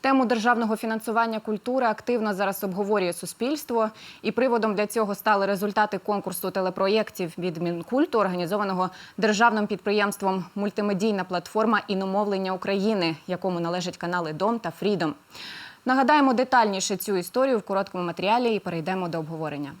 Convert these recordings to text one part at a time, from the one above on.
Тему державного фінансування культури активно зараз обговорює суспільство, і приводом для цього стали результати конкурсу телепроєктів від Мінкульту, організованого державним підприємством Мультимедійна платформа іномовлення України, якому належать канали Дом та Фрідом. Нагадаємо детальніше цю історію в короткому матеріалі і перейдемо до обговорення.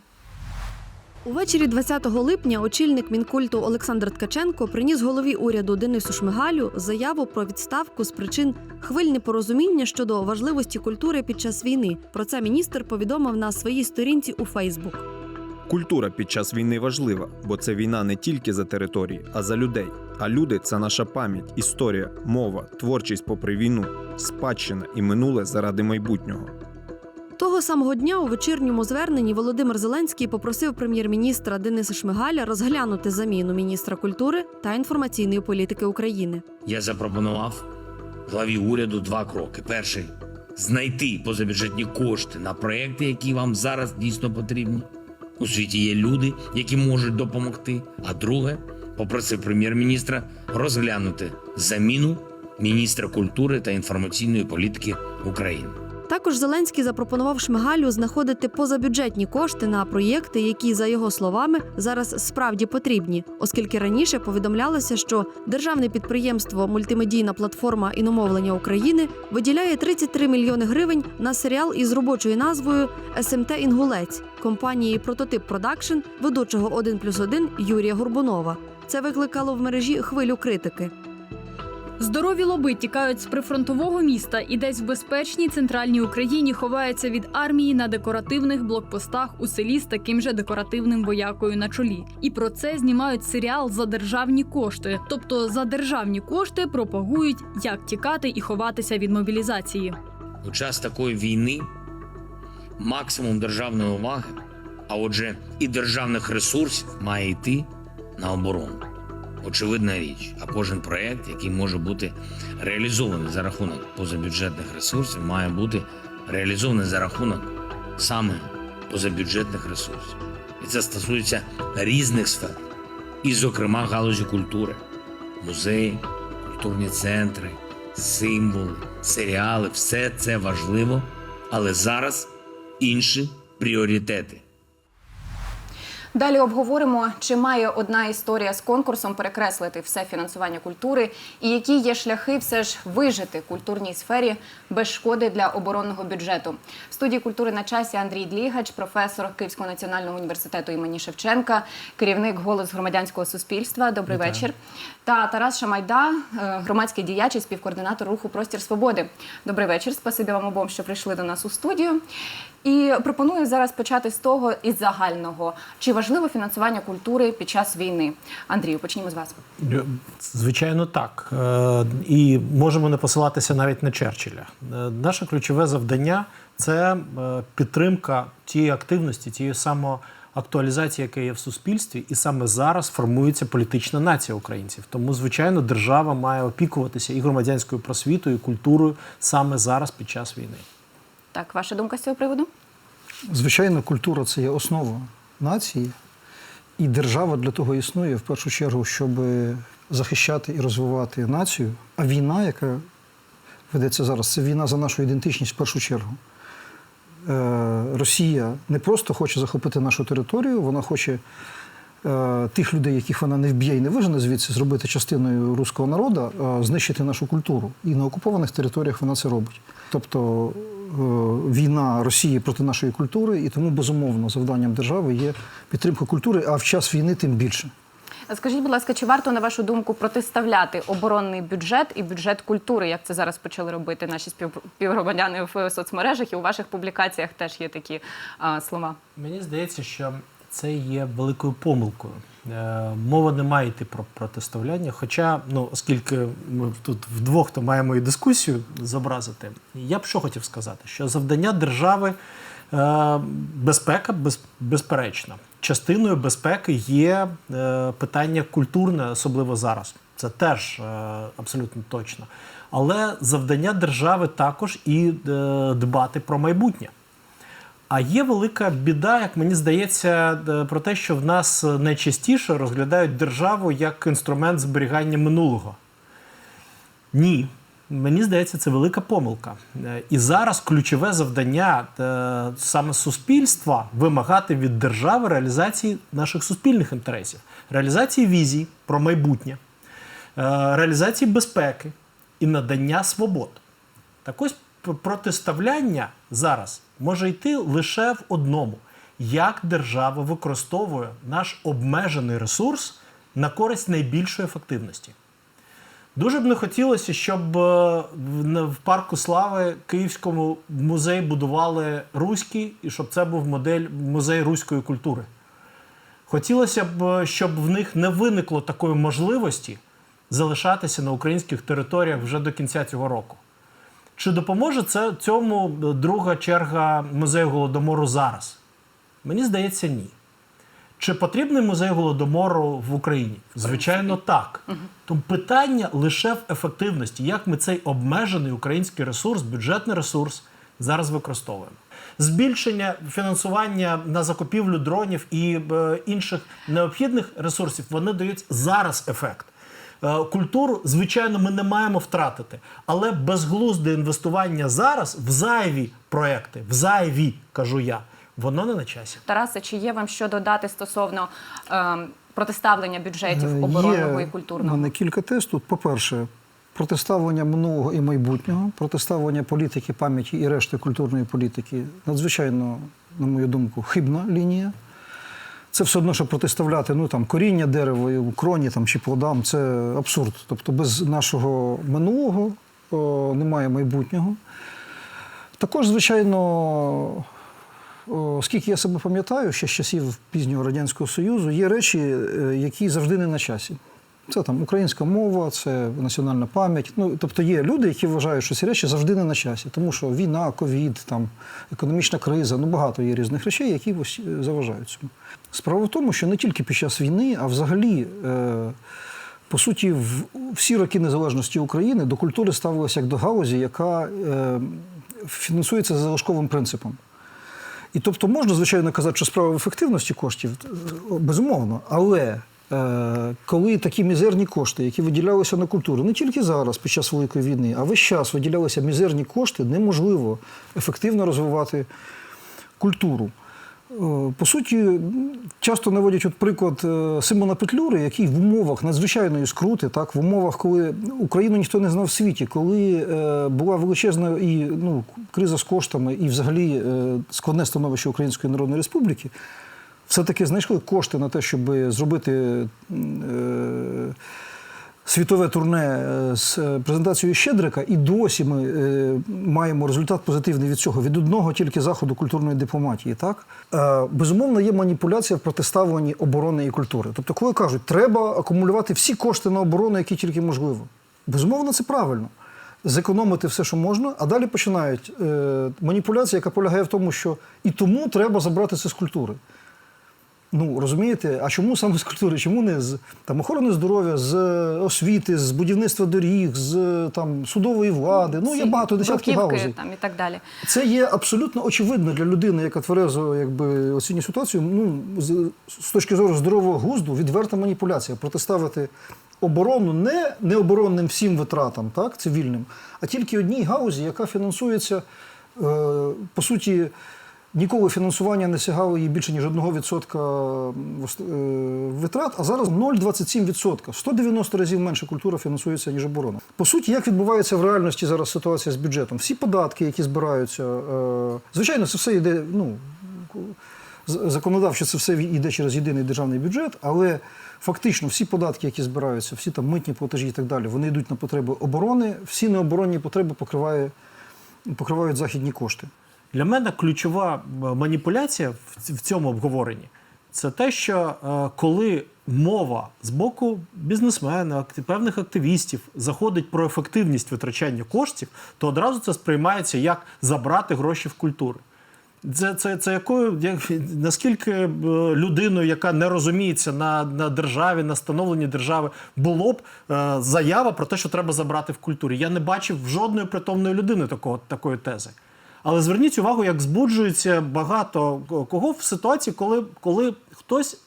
Увечері 20 липня очільник мінкульту Олександр Ткаченко приніс голові уряду Денису Шмигалю заяву про відставку з причин хвиль непорозуміння щодо важливості культури під час війни. Про це міністр повідомив на своїй сторінці у Фейсбук. Культура під час війни важлива, бо це війна не тільки за території, а за людей. А люди це наша пам'ять, історія, мова, творчість попри війну, спадщина і минуле заради майбутнього. Того самого дня у вечірньому зверненні Володимир Зеленський попросив прем'єр-міністра Дениса Шмигаля розглянути заміну міністра культури та інформаційної політики України. Я запропонував главі уряду два кроки. Перший знайти позабюджетні кошти на проекти, які вам зараз дійсно потрібні. У світі є люди, які можуть допомогти. А друге, попросив прем'єр-міністра розглянути заміну міністра культури та інформаційної політики України. Також Зеленський запропонував Шмигалю знаходити позабюджетні кошти на проєкти, які, за його словами, зараз справді потрібні, оскільки раніше повідомлялося, що державне підприємство Мультимедійна платформа іномовлення України виділяє 33 мільйони гривень на серіал із робочою назвою СМТ Інгулець компанії Прототип Продакшн, ведучого 1 плюс 1 Юрія Горбунова. Це викликало в мережі хвилю критики. Здорові лоби тікають з прифронтового міста і десь в безпечній центральній Україні ховаються від армії на декоративних блокпостах у селі з таким же декоративним воякою на чолі. І про це знімають серіал за державні кошти. Тобто за державні кошти пропагують, як тікати і ховатися від мобілізації. У час такої війни максимум державної уваги, а отже, і державних ресурсів має йти на оборону. Очевидна річ, а кожен проект, який може бути реалізований за рахунок позабюджетних ресурсів, має бути реалізований за рахунок саме позабюджетних ресурсів. І це стосується різних сфер, і, зокрема, галузі культури, музеї, культурні центри, символи, серіали все це важливо, але зараз інші пріоритети. Далі обговоримо, чи має одна історія з конкурсом перекреслити все фінансування культури, і які є шляхи все ж вижити культурній сфері без шкоди для оборонного бюджету. В студії культури на часі Андрій Длігач, професор Київського національного університету імені Шевченка, керівник голос громадянського суспільства. Добрий вечір. Та Тарас Шамайда, е, громадський діяч і співкоординатор руху Простір Свободи. Добрий вечір. Спасибі вам обом, що прийшли до нас у студію. І пропоную зараз почати з того із загального. Чи важливо фінансування культури під час війни? Андрію, почнімо з вас. Е, Звичайно, так. Е, І можемо не посилатися навіть на Черчилля. Е, Наше ключове завдання це підтримка тієї активності, тієї самоактуалізації, яка є в суспільстві, і саме зараз формується політична нація українців. Тому, звичайно, держава має опікуватися і громадянською просвітою, і культурою саме зараз під час війни. Так, ваша думка з цього приводу? Звичайно, культура це є основа нації, і держава для того існує в першу чергу, щоб захищати і розвивати націю. А війна, яка ведеться зараз, це війна за нашу ідентичність в першу чергу. Е, Росія не просто хоче захопити нашу територію, вона хоче е, тих людей, яких вона не вб'є і не вижене звідси, зробити частиною руського народу, е, знищити нашу культуру. І на окупованих територіях вона це робить. Тобто війна Росії проти нашої культури, і тому безумовно завданням держави є підтримка культури, а в час війни тим більше. Скажіть, будь ласка, чи варто, на вашу думку, протиставляти оборонний бюджет і бюджет культури, як це зараз почали робити наші спів- співгромадяни в соцмережах, і у ваших публікаціях теж є такі а, слова? Мені здається, що це є великою помилкою. Е, Мова не має йти про протиставляння. Хоча, ну, оскільки ми тут вдвох то маємо і дискусію зобразити, я б що хотів сказати, що завдання держави е, безпека, без, безперечно. Частиною безпеки є е, питання культурне, особливо зараз. Це теж абсолютно точно. Але завдання держави також і дбати про майбутнє. А є велика біда, як мені здається, е, про те, що в нас найчастіше розглядають державу як інструмент зберігання минулого. Ні. Мені здається, це велика помилка. Е, І зараз ключове завдання е, саме суспільства вимагати від держави реалізації наших суспільних інтересів, реалізації візій про майбутнє, е, реалізації безпеки і надання свобод. Так ось протиставляння зараз може йти лише в одному: як держава використовує наш обмежений ресурс на користь найбільшої ефективності. Дуже б не хотілося, щоб е, в парку слави Київському музей будували руський, і щоб це був модель музей руської культури. Хотілося б, е, щоб в них не виникло такої можливості залишатися на українських територіях вже до кінця цього року. Чи допоможе це цьому е, друга черга музею голодомору зараз? Мені здається, ні. Чи потрібний музей голодомору в Україні? Звичайно, так. Тому питання лише в ефективності, як ми цей обмежений український ресурс, бюджетний ресурс зараз використовуємо. Збільшення фінансування на закупівлю дронів і е, інших необхідних ресурсів вони дають зараз ефект. Е, Культуру, звичайно, ми не маємо втратити, але безглузде інвестування зараз в зайві проекти, в зайві, кажу я, воно не на часі. Тарасе, чи є вам що додати стосовно ем, протиставлення бюджетів Е, оборонного і Є культурного? в мене кілька тез тут. По-перше, протиставлення минулого і майбутнього, протиставлення політики, пам'яті і решти культурної політики надзвичайно, на мою думку, хибна лінія. Це все одно, що протиставляти ну, там, коріння дерева, кроні там, чи плодам це абсурд. Тобто без нашого минулого о, немає майбутнього. Також, звичайно, о, скільки я себе пам'ятаю, ще з часів пізнього Радянського Союзу, є речі, е, які завжди не на часі. Це там українська мова, це національна пам'ять. Ну, тобто є люди, які вважають, що ці речі завжди не на часі, тому що війна, ковід, там, економічна криза, ну багато є різних речей, які ось, е, заважають цьому. Справа в тому, що не тільки під час війни, а взагалі. Е, по суті, в всі роки незалежності України до культури ставилося як до галузі, яка е, фінансується за залишковим принципом. І тобто можна, звичайно, казати, що справа в ефективності коштів, е, безумовно, але коли такі мізерні кошти, які виділялися на культуру, не тільки зараз, під час Великої війни, а весь час виділялися мізерні кошти, неможливо ефективно розвивати культуру. Е, По суті, часто наводять от приклад е, Симона Петлюри, який в умовах надзвичайної скрути, так, в умовах, коли Україну ніхто не знав в світі, коли е, була величезна і, ну, криза з коштами, і взагалі е, складне становище Української Народної Республіки, все-таки знайшли кошти на те, щоб зробити е, світове турне е, з е, презентацією Щедрика, і досі ми маємо результат позитивний від цього, від одного тільки заходу культурної дипломатії. Так? Безумовно, є маніпуляція в протиставленні оборони і культури. Тобто, коли кажуть, треба акумулювати всі кошти на оборону, які тільки можливо. Безумовно, це правильно. Зекономити все, що можна, а далі починають е, маніпуляція, яка полягає в тому, що і тому треба забрати це з культури. Ну, розумієте, а чому саме з культури? Чому не з там, охорони здоров'я, з освіти, з будівництва доріг, з там, судової влади? Ну, є багато десятків галузей. там і так далі. Це є абсолютно очевидно для людини, яка тверезо якби, оцінює ситуацію. Ну, з, з точки зору здорового глузду, відверта маніпуляція. Протиставити оборону не необоронним всім витратам, так, цивільним, а тільки одній галузі, яка фінансується, е, по суті, ніколи фінансування не сягало їй більше, ніж 1% е, витрат, а зараз 0,27%. 190 разів менше культура фінансується, ніж оборона. По суті, як відбувається в реальності зараз ситуація з бюджетом? Всі податки, які збираються, е, звичайно, це все йде. Ну, законодавчо це все йде через єдиний державний бюджет, але фактично всі податки, які збираються, всі там митні платежі і так далі, вони йдуть на потреби оборони, всі необоронні потреби покриває, покривають західні кошти. Для мене ключова е, маніпуляція в цьому обговоренні це те, що е, коли мова з боку бізнесмена, певних активістів заходить про ефективність витрачання коштів, то одразу це сприймається як забрати гроші в культури. Це, це, це якою, як, наскільки е, людиною, яка не розуміється на, на державі, на становленні держави, було б е, заява про те, що треба забрати в культурі. Я не бачив жодної притомної людини такого, такої тези. Але зверніть увагу, як збуджується багато кого в ситуації, коли, коли хтось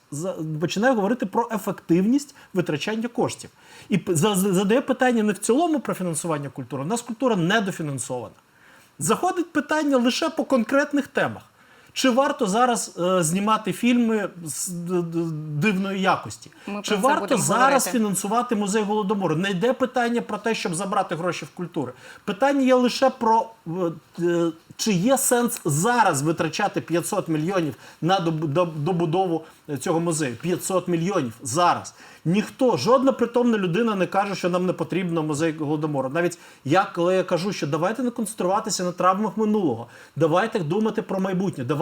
починає говорити про ефективність витрачання коштів. І задає питання не в цілому про фінансування культури. У нас культура недофінансована. Заходить питання лише по конкретних темах. Чи варто зараз е, знімати фільми з д- д- дивної якості? Ми Чи про це варто будемо зараз говорити. фінансувати музей голодомору? Не йде питання про те, щоб забрати гроші в культури. Питання є лише про е, е, чи є сенс зараз витрачати 500 мільйонів на доб- доб- добудову е, цього музею. 500 мільйонів зараз. Ніхто, жодна притомна людина не каже, що нам не потрібно музей голодомору. Навіть я, коли я кажу, що давайте не концентруватися на травмах минулого, давайте думати про майбутнє, давайте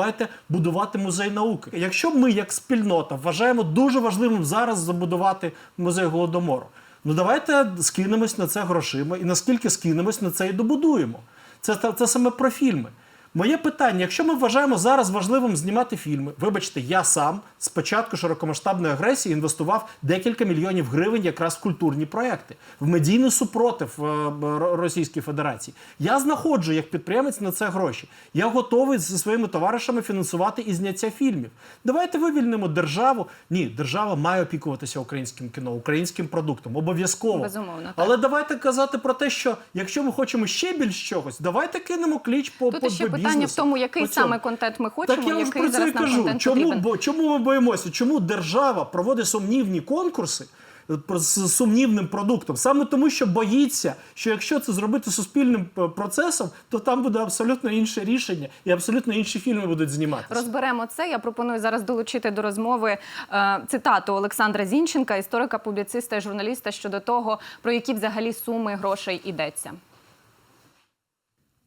будувати музей науки. Якщо ми, як спільнота, вважаємо дуже важливим зараз забудувати музей голодомору, ну давайте скинемось на це грошима, і наскільки скинемось на це і добудуємо. Це, це саме про фільми. Моє питання: якщо ми вважаємо зараз важливим знімати фільми, вибачте, я сам з початку широкомасштабної агресії інвестував декілька мільйонів гривень якраз в культурні проекти, в медійний супротив е, Російській Федерації. Я знаходжу як підприємець на це гроші. Я готовий зі своїми товаришами фінансувати і зняття фільмів. Давайте вивільнимо державу. Ні, держава має опікуватися українським кіно, українським продуктом. Обов'язково. Безумовно, так. Але давайте казати про те, що якщо ми хочемо ще більш чогось, давайте кинемо кліч по Тут по, по питання бізнесу, в тому, який по саме контент ми хочемо, Так я який про це зараз і нам кажу. контент Чому, потрібен. бо, чому ми боїмося? Чому держава проводить сумнівні конкурси е, з сумнівним продуктом? Саме тому, що боїться, що якщо це зробити суспільним е, процесом, то там буде абсолютно інше рішення і абсолютно інші фільми будуть зніматися. Розберемо це. Я пропоную зараз долучити до розмови е, цитату Олександра Зінченка, історика, публіциста і журналіста щодо того, про які взагалі суми грошей йдеться.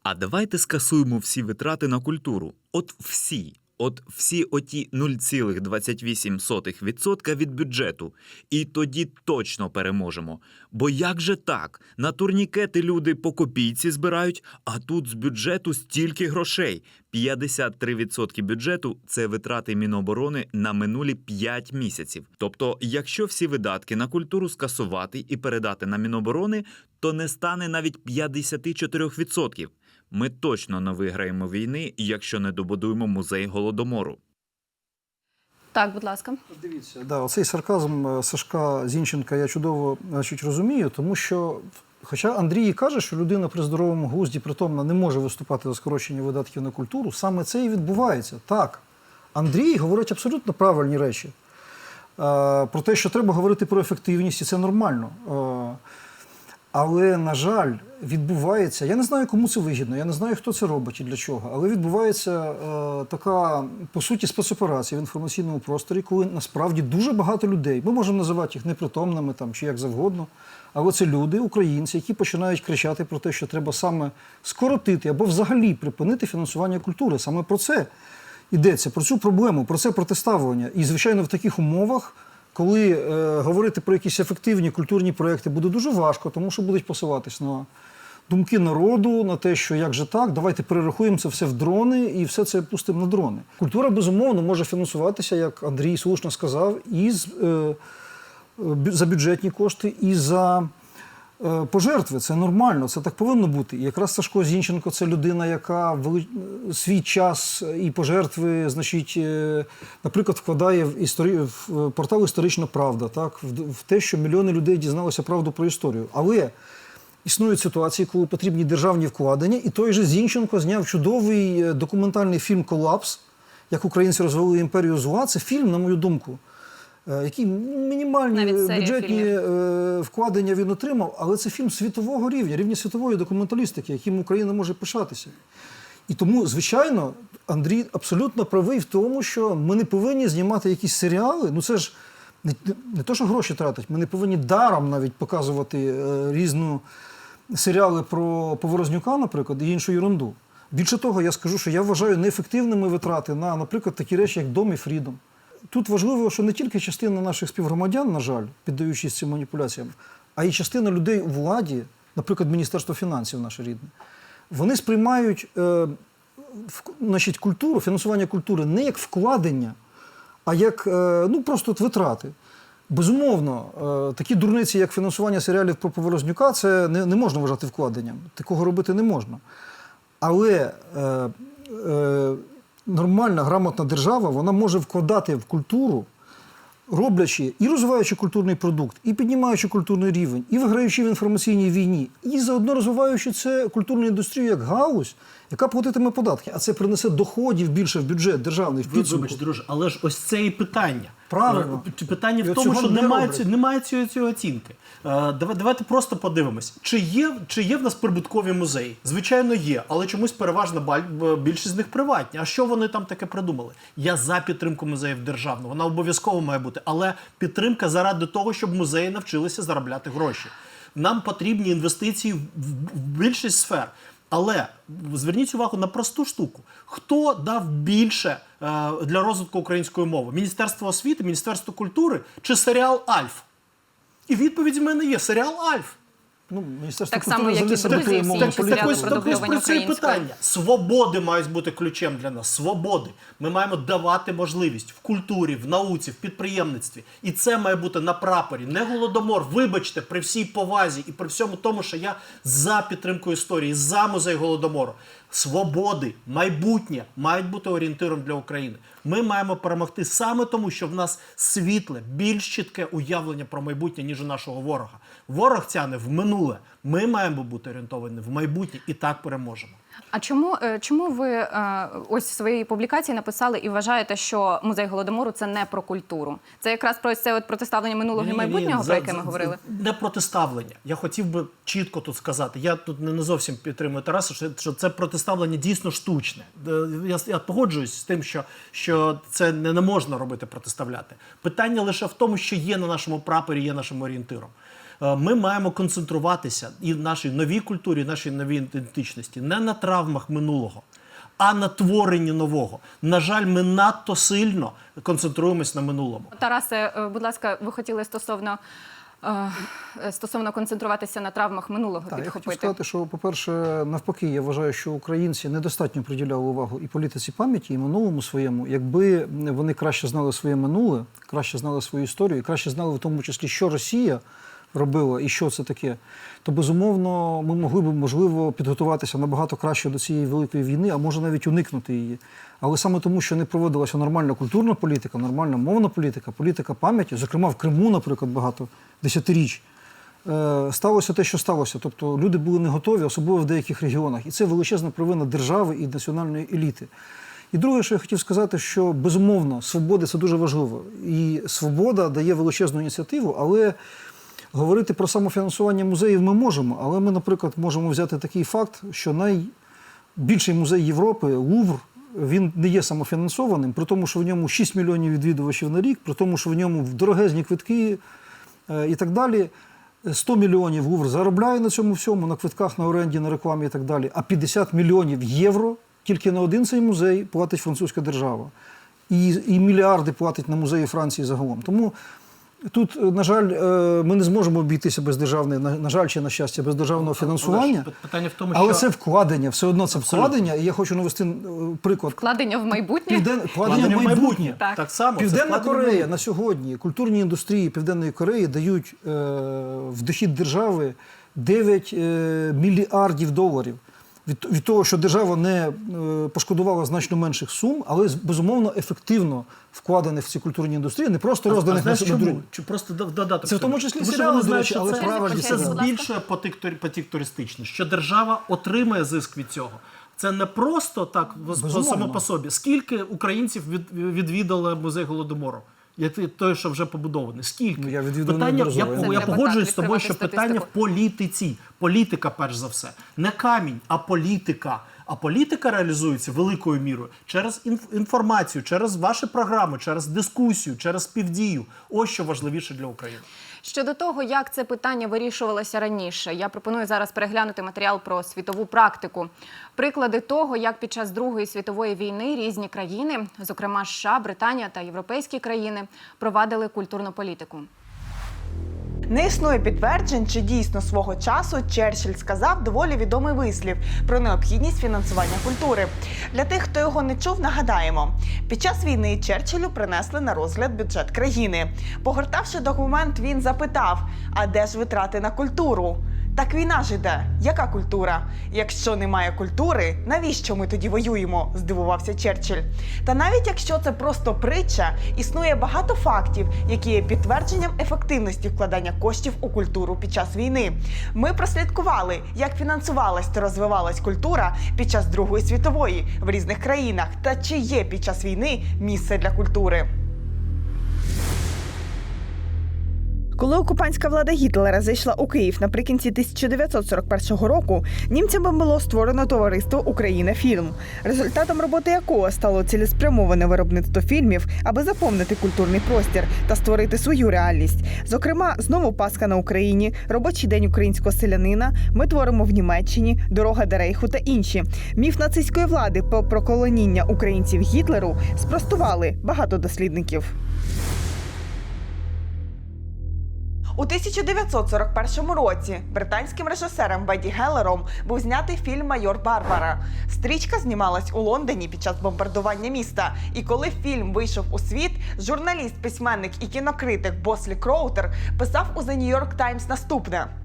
А давайте скасуємо всі витрати на культуру. От всі. От всі оті 0,28% від бюджету. І тоді точно переможемо. Бо як же так? На турнікети люди по копійці збирають, а тут з бюджету стільки грошей. 53% бюджету це витрати Міноборони на минулі 5 місяців. Тобто, якщо всі видатки на культуру скасувати і передати на Міноборони, то не стане навіть 54%. Ми точно не виграємо війни, якщо не добудуємо музей голодомору. Так, будь ласка. Дивіться, да, оцей сарказм е, Сашка Зінченка я чудово значить, розумію, тому що, хоча Андрій і каже, що людина при здоровому глузді притомна не може виступати за скорочення видатків на культуру, саме це і відбувається. Так. Андрій говорить абсолютно правильні речі. Е, про те, що треба говорити про ефективність, і це нормально. Але, на жаль, відбувається. Я не знаю, кому це вигідно, я не знаю, хто це робить і для чого. Але відбувається е, така, по суті, спецоперація в інформаційному просторі, коли насправді дуже багато людей, ми можемо називати їх непритомними там, чи як завгодно. Але це люди, українці, які починають кричати про те, що треба саме скоротити або взагалі припинити фінансування культури. Саме про це йдеться, про цю проблему, про це протиставлення. І, звичайно, в таких умовах коли е, говорити про якісь ефективні культурні проекти буде дуже важко, тому що будуть посилатись на думки народу, на те, що як же так, давайте перерахуємо це все в дрони і все це пустимо на дрони. Культура, безумовно, може фінансуватися, як Андрій слушно сказав, і з, е, е, за бюджетні кошти, і за пожертви. Це нормально, це так повинно бути. І якраз Сашко Зінченко це людина, яка вели... свій час і пожертви, значить, е, наприклад, вкладає в, історі... в портал Історична Правда, так? в... в те, що мільйони людей дізналися правду про історію. Але існують ситуації, коли потрібні державні вкладення, і той же Зінченко зняв чудовий е, документальний фільм Колапс, як українці розвели імперію зла. Це фільм, на мою думку. Е, Який мінімальні бюджетні е, вкладення він отримав, але це фільм світового рівня, рівня світової документалістики, яким Україна може пишатися. І тому, звичайно, Андрій абсолютно правий в тому, що ми не повинні знімати якісь серіали. Ну це ж не, не то, що гроші тратить, ми не повинні даром навіть показувати е, різну серіали про Поворознюка, наприклад, і іншу ерунду. Більше того, я скажу, що я вважаю неефективними витрати на, наприклад, такі речі, як Дом і Фрідом. Тут важливо, що не тільки частина наших співгромадян, на жаль, піддаючись цим маніпуляціям, а й частина людей у владі, наприклад, Міністерство фінансів наше рідне, вони сприймають е, значить, культуру, фінансування культури не як вкладення, а як е, ну, просто витрати. Безумовно, е, такі дурниці, як фінансування серіалів про Поворознюка, це не, не можна вважати вкладенням. Такого робити не можна. Але е, е, нормальна, грамотна держава вона може вкладати в культуру, роблячи і розвиваючи культурний продукт, і піднімаючи культурний рівень, і виграючи в інформаційній війні, і заодно розвиваючи це культурну індустрію як галузь, яка платитиме податки. А це принесе доходів більше в бюджет державний в підсумку. вибачте, друже, але ж ось це і питання. Правильно. Е, Питання в тому, що не немає, ці- немає цієї, цієї оцінки. Е, Давайте просто подивимось, чи є, чи є в нас прибуткові музеї? Звичайно, є, але чомусь переважна баль- більшість з них приватні. А що вони там таке придумали? Я за підтримку музеїв державну. Вона обов'язково має бути, але підтримка заради того, щоб музеї навчилися заробляти гроші. Нам потрібні інвестиції в більшість сфер. Але зверніть увагу на просту штуку: хто дав більше е, для розвитку української мови? Міністерство освіти, Міністерство культури чи серіал Альф? І відповідь в мене є: серіал Альф. Ну, Міністерство Так само, культури як і саботує всі інші серіали дублювання про це питання. Свободи мають бути ключем для нас. Свободи. Ми маємо давати можливість в культурі, в науці, в підприємництві. І це має бути на прапорі. Не голодомор. Вибачте, при всій повазі і при всьому тому, що я за підтримку історії, за музей голодомору. Свободи, майбутнє мають бути орієнтиром для України. Ми маємо перемогти саме тому, що в нас світле, більш чітке уявлення про майбутнє, ніж у нашого ворога. Ворог тяне в минуле. Ми маємо бути орієнтовані в майбутнє і так переможемо. А чому, е, чому ви е, ось в своїй публікації написали і вважаєте, що музей голодомору це не про культуру? Це якраз про це от протиставлення минулого і майбутнього, про яке ми говорили? Не протиставлення. Я хотів би чітко тут сказати. Я тут не зовсім підтримую Тараса, що, що це протиставлення дійсно штучне. Е, Я, я погоджуюсь з тим, що, що це не, не можна робити протиставляти. Питання лише в тому, що є на нашому прапорі, є нашим орієнтиром. Е, Ми маємо концентруватися і в нашій новій культурі, і в нашій новій ідентичності не на травмах минулого, а на творенні нового. На жаль, ми надто сильно концентруємось на минулому. Тарасе, е, будь ласка, ви хотіли стосовно, е, стосовно концентруватися на травмах минулого Так, я хотів сказати, що, по-перше, навпаки, я вважаю, що українці недостатньо приділяли увагу і політиці пам'яті, і минулому своєму, якби вони краще знали своє минуле, краще знали свою історію, і краще знали в тому числі, що Росія робила і що це таке, то безумовно ми могли б можливо підготуватися набагато краще до цієї великої війни, а може навіть уникнути її. Але саме тому, що не проводилася нормальна культурна політика, нормальна мовна політика, політика пам'яті, зокрема в Криму, наприклад, багато десятиріч. Е, сталося те, що сталося. Тобто люди були не готові, особливо в деяких регіонах. І це величезна провина держави і національної еліти. І друге, що я хотів сказати, що безумовно свобода це дуже важливо. І свобода дає величезну ініціативу, але говорити про самофінансування музеїв ми можемо. Але ми, наприклад, можемо взяти такий факт, що найбільший музей Європи Лувр. Він не є самофінансованим, при тому, що в ньому 6 мільйонів відвідувачів на рік, при тому, що в ньому дорогезні квитки е, і так далі. 100 мільйонів Лувр заробляє на цьому всьому, на квитках, на оренді, на рекламі і так далі. А 50 мільйонів євро тільки на один цей музей платить французька держава. І, і мільярди платить на музеї Франції загалом. Тому тут, е, на жаль, е, ми не зможемо обійтися без державної, на, жаль, чи на щастя, без державного фінансування. Питання в тому, Але що це вкладення, все одно це Абсолютно. вкладення. І я хочу навести е, приклад. Вкладення в майбутнє? Півден... Вкладення вкладення в майбутнє. Так. Так само Південна Корея на сьогодні культурні індустрії Південної Кореї дають е, в дохід держави 9 е, мільярдів доларів. Від, від того, що держава не е, пошкодувала значно менших сум, але з- безумовно ефективно вкладених в ці культурні індустрії, не просто А розданих знаєш на чому? друг- Чи просто дод- додати? Це в тому числі Тому серіали, до речі, що але це, правильні це збільшує потік, потік туристичний, що держава отримає зиск від цього. Це не просто так Безумовно. само по собі. Скільки українців від, відвідали музей голодомору? Як ти- той, що вже побудований. Скільки? Ну, я питання, я, я, я погоджуюсь з тобою, що відкривати питання в політиці. Політика, перш за все. Не камінь, а політика. А політика реалізується великою мірою через інф- інформацію, через ваші програми, через дискусію, через співдію. Ось що важливіше для України. Щодо того, як це питання вирішувалося раніше, я пропоную зараз переглянути матеріал про світову практику. Приклади того, як під час Другої світової війни різні країни, зокрема США, Британія та європейські країни, провадили культурну політику. Не існує підтверджень, чи дійсно свого часу Черчилль сказав доволі відомий вислів про необхідність фінансування культури. Для тих, хто його не чув, нагадаємо: під час війни Черчиллю принесли на розгляд бюджет країни. Погортавши документ, він запитав: а де ж витрати на культуру? Так війна ж іде. Яка культура? Якщо немає культури, навіщо ми тоді воюємо? здивувався Черчилль. Та навіть якщо це просто притча, існує багато фактів, які є підтвердженням ефективності вкладання коштів у культуру під час війни. Ми прослідкували, як фінансувалась та розвивалась культура під час Другої світової в різних країнах, та чи є під час війни місце для культури. Коли окупантська влада Гітлера зайшла у Київ наприкінці 1941 року, німцями було створено товариство Україна Фільм, результатом роботи якого стало цілеспрямоване виробництво фільмів, аби заповнити культурний простір та створити свою реальність. Зокрема, знову Пасха на Україні, робочий день українського селянина. Ми творимо в Німеччині, дорога до Рейху та інші. Міф нацистської влади про проколоніння українців Гітлеру спростували багато дослідників. У 1941 році британським режисером Беді Геллером був знятий фільм Майор Барбара. Стрічка знімалась у Лондоні під час бомбардування міста. І коли фільм вийшов у світ, журналіст, письменник і кінокритик Бослі Кроутер писав у The New York Times наступне.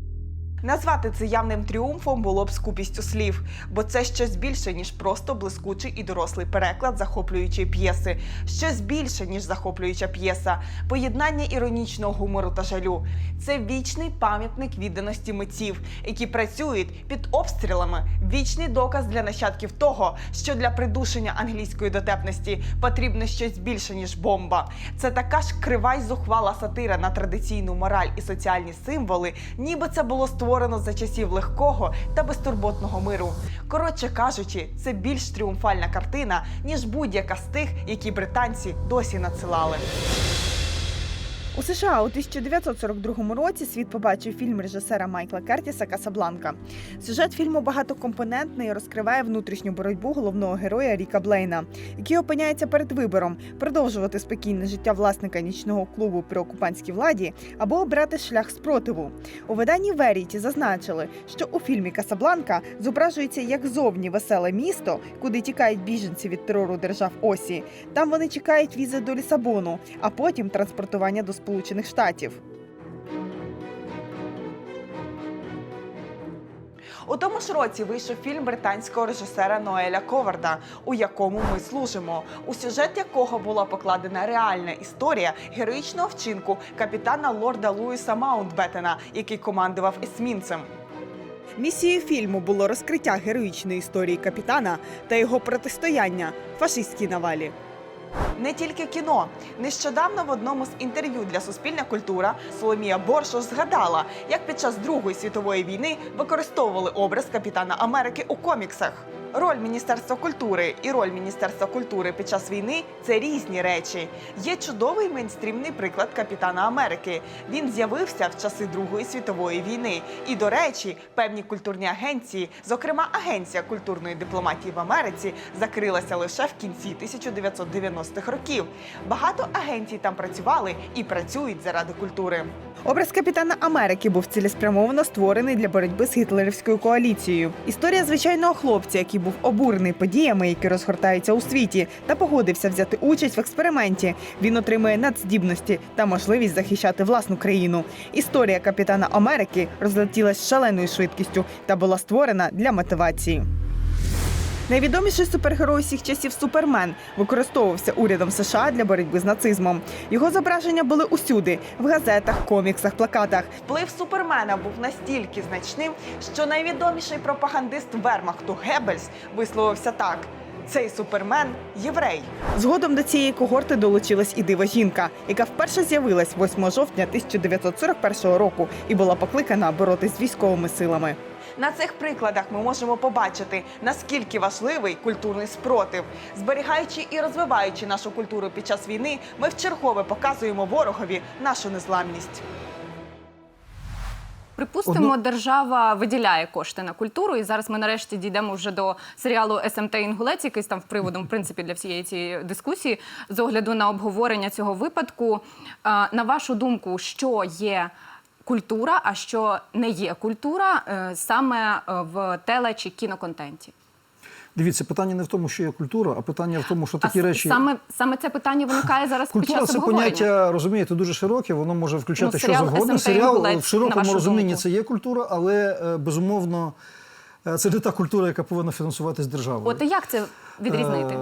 Назвати це явним тріумфом було б скупістю слів, бо це щось більше, ніж просто блискучий і дорослий переклад захоплюючої п'єси, щось більше, ніж захоплююча п'єса, поєднання іронічного гумору та жалю. Це вічний пам'ятник відданості митців, які працюють під обстрілами, вічний доказ для нащадків того, що для придушення англійської дотепності потрібно щось більше, ніж бомба. Це така ж крива й зухвала сатира на традиційну мораль і соціальні символи, ніби це було створено за часів легкого та безтурботного миру. Коротше кажучи, це більш тріумфальна картина, ніж будь-яка з тих, які британці досі надсилали. У США у 1942 році світ побачив фільм режисера Майкла Кертіса Касабланка. Сюжет фільму багатокомпонентний розкриває внутрішню боротьбу головного героя Ріка Блейна, який опиняється перед вибором продовжувати спокійне життя власника нічного клубу при окупантській владі або обрати шлях спротиву. У виданні Веріті зазначили, що у фільмі Касабланка зображується як зовні веселе місто, куди тікають біженці від терору держав Осі. Там вони чекають візи до Лісабону, а потім транспортування до Сполучених Штатів. У тому ж році вийшов фільм британського режисера Ноеля Коварда, у якому ми служимо, у сюжет якого була покладена реальна історія героїчного вчинку капітана лорда Луїса Маунтбеттена, який командував есмінцем. Місією фільму було розкриття героїчної історії капітана та його протистояння фашистській навалі. Не тільки кіно. Нещодавно в одному з інтерв'ю для Суспільна культура Соломія Боршош згадала, як під час Другої світової війни використовували образ капітана Америки у коміксах. Роль Міністерства культури і роль Міністерства культури під час війни це різні речі. Є чудовий мейнстрімний приклад Капітана Америки. Він з'явився в часи Другої світової війни. І, до речі, певні культурні агенції, зокрема Агенція культурної дипломатії в Америці, закрилася лише в кінці 1990-х років. Багато агенцій там працювали і працюють заради культури. Образ капітана Америки був цілеспрямовано створений для боротьби з гітлерівською коаліцією. Історія звичайного хлопця, який був обурений подіями, які розгортаються у світі, та погодився взяти участь в експерименті. Він отримує надздібності та можливість захищати власну країну. Історія капітана Америки розлетілась шаленою швидкістю та була створена для мотивації. Найвідоміший супергерой усіх часів Супермен використовувався урядом США для боротьби з нацизмом. Його зображення були усюди в газетах, коміксах, плакатах. Вплив Супермена був настільки значним, що найвідоміший пропагандист Вермахту Геббельс висловився так. Цей супермен єврей. Згодом до цієї когорти долучилась і дива жінка, яка вперше з'явилась 8 жовтня 1941 року і була покликана боротись з військовими силами. На цих прикладах ми можемо побачити, наскільки важливий культурний спротив. Зберігаючи і розвиваючи нашу культуру під час війни, ми вчергове показуємо ворогові нашу незламність. Припустимо, Одну- держава виділяє кошти на культуру, і зараз ми нарешті дійдемо вже до серіалу СМТ Інгулець, який став приводом в принципі для всієї цієї дискусії з огляду на обговорення цього випадку. На вашу думку, що є культура, а що не є культура е, саме е, в теле чи кіноконтенті? Дивіться, питання не в тому, що є культура, а питання в тому, що такі а речі. саме, саме це питання виникає зараз під Культура час це поняття, розумієте, дуже широке, воно може включати Ну, що завгодно. «SMT Серіал в широкому розумінні думку. це є культура, але е, безумовно це не та культура, яка повинна фінансуватись державою. От і як це відрізнити?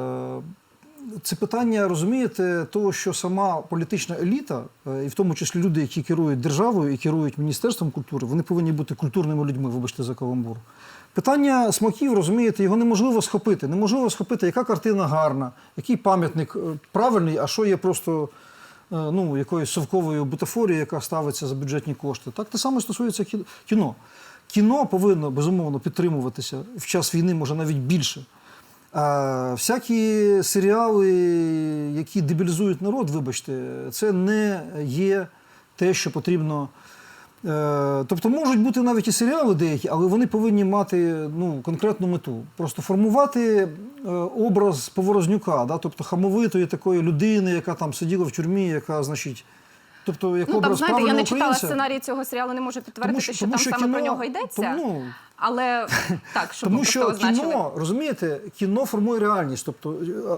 Це питання, розумієте, того, що сама політична еліта, е, і в тому числі люди, які керують державою і керують міністерством культури, вони повинні бути культурними людьми, вибачте за каламбур. Питання смаків, розумієте, його неможливо схопити. Неможливо схопити, яка картина гарна, який пам'ятник е, правильний, а що є просто е, ну, якоюсь совковою бутафорією, яка ставиться за бюджетні кошти. Так те саме стосується кіно. Кіно повинно безумовно підтримуватися в час війни, може навіть більше. А всякі серіали, які дебілізують народ, вибачте, це не є те, що потрібно. Е, Тобто можуть бути навіть і серіали деякі, але вони повинні мати ну, конкретну мету. Просто формувати е, образ Поворознюка, да? тобто хамовитої такої людини, яка там сиділа в тюрмі, яка, значить. Тобто, як Ну там знаєте, я не читала українця. сценарій цього серіалу, не можу підтвердити, що, там саме кіно- про нього йдеться. Тому, Але так, щоб тому що означили. кіно, розумієте, кіно формує реальність. Тобто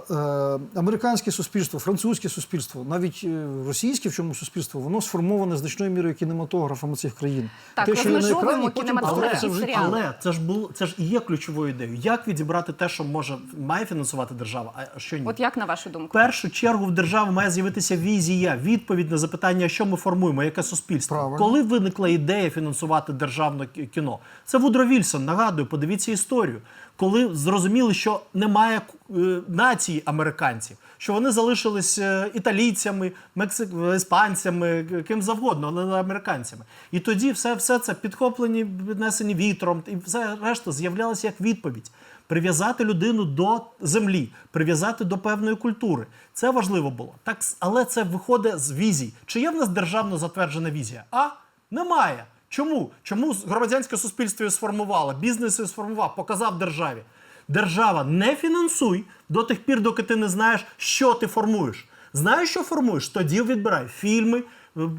е, е, американське суспільство, французьке суспільство, навіть е, російське в чому суспільство, воно сформоване значною мірою кінематографами цих країн. Так, Те, що на екрані, потім в серіал. Але це ж було це ж і є ключовою ідеєю. Як відібрати те, що може має фінансувати держава, а що ні? От як на вашу В думку? першу чергу в держави має з'явитися візія, відповідь на запитання, що ми формуємо, яке суспільство. Правильно. Коли виникла ідея фінансувати державне кіно? Це Вудро Вільсон, нагадую, подивіться історію. Коли зрозуміли, що немає е, нації американців, що вони залишились е, італійцями, мексик... іспанцями, ким завгодно, але не американцями. І тоді все, все це підхоплені, віднесені вітром, і все решта з'являлося як відповідь. Прив'язати людину до землі, прив'язати до певної культури. Це важливо було. Так, але це виходить з візій. Чи є в нас державно затверджена візія? А немає. Чому? Чому громадянське суспільство сформувало, бізнес її сформував, показав державі. Держава не фінансуй до тих пір, доки ти не знаєш, що ти формуєш. Знаєш, що формуєш? Тоді відбирай фільми,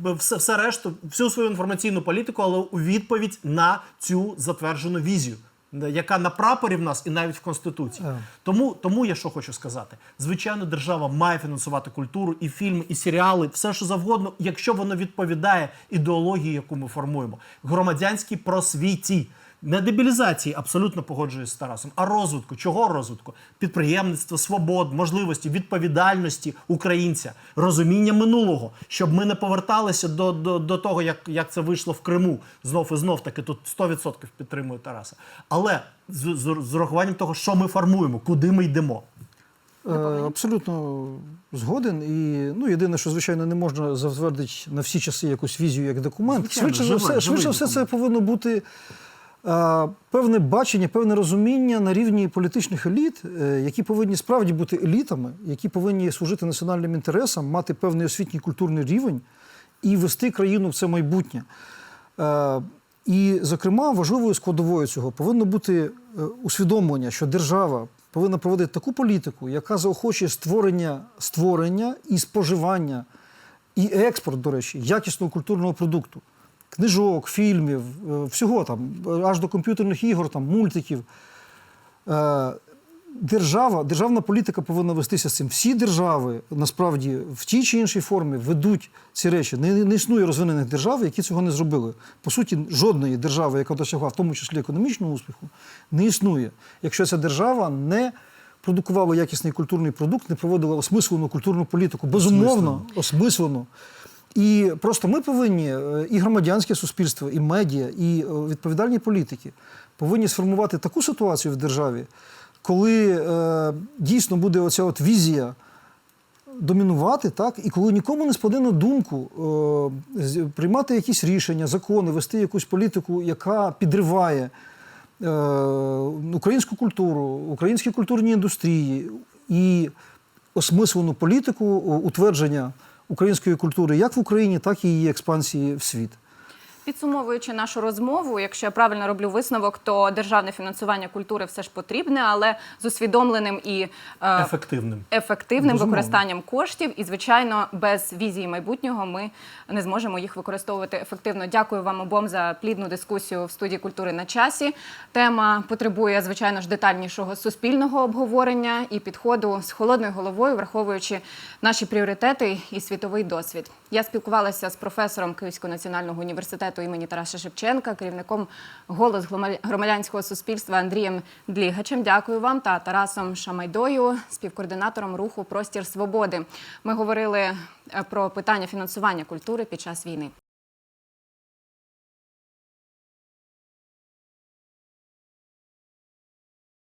все, все решту, всю свою інформаційну політику, але у відповідь на цю затверджену візію, яка на прапорі в нас і навіть в Конституції. Тому, тому я що хочу сказати: звичайно, держава має фінансувати культуру, і фільми, і серіали, все що завгодно, якщо воно відповідає ідеології, яку ми формуємо, громадянській просвіті. Не дебілізації, абсолютно погоджуюсь з Тарасом, а розвитку. Чого розвитку? Підприємництва, свобод, можливості, відповідальності українця, розуміння минулого, щоб ми не поверталися до, до, до того, як, як це вийшло в Криму. Знов і знов таки тут 100% підтримую Тараса. Але з, з, з урахуванням того, що ми формуємо, куди ми йдемо. Е, Абсолютно згоден. І ну, єдине, що звичайно не можна затвердити на всі часи якусь візію як документ. Звичайно, швидше живий- все, швидше живий все, це повинно бути певне бачення, певне розуміння на рівні політичних еліт, е, які повинні справді бути елітами, які повинні служити національним інтересам, мати певний освітній культурний рівень і вести країну в це майбутнє. Е, І, зокрема, важливою складовою цього повинно бути е, усвідомлення, що держава повинна проводити таку політику, яка заохочує створення, створення і споживання, і експорт, до речі, якісного культурного продукту, книжок, фільмів, е, всього там, аж до комп'ютерних ігор, там, мультиків. Е, Держава, державна політика повинна вестися з цим. Всі держави насправді в тій чи іншій формі ведуть ці речі. Не, не існує розвинених держав, які цього не зробили. По суті, жодної держави, яка досягла, в тому числі економічного успіху, не існує. Якщо ця держава не продукувала якісний культурний продукт, не проводила осмислену культурну політику. Безумовно, осмислену. І просто ми повинні, е, і громадянське суспільство, і медіа, і е, відповідальні політики повинні сформувати таку ситуацію в державі, коли е, дійсно буде оця от візія домінувати, так, і коли нікому не спаде на думку е, приймати якісь рішення, закони, вести якусь політику, яка підриває е, українську культуру, українські культурні індустрії і осмислену політику утвердження української культури як в Україні, так і її експансії в світ. Підсумовуючи нашу розмову, якщо я правильно роблю висновок, то державне фінансування культури все ж потрібне, але з усвідомленим і е, Ефективним. ефективним Безумовно. використанням коштів. І, звичайно, без візії майбутнього ми не зможемо їх використовувати ефективно. Дякую вам обом за плідну дискусію в студії культури на часі. Тема потребує, звичайно ж, детальнішого суспільного обговорення і підходу з холодною головою, враховуючи наші пріоритети і світовий досвід. Я спілкувалася з професором Київського національного університету імені Тараса Шевченка, керівником голос громадянського суспільства Андрієм Длігачем. Дякую вам та Тарасом Шамайдою, співкоординатором руху Простір Свободи. Ми говорили е, про питання фінансування культури під час війни.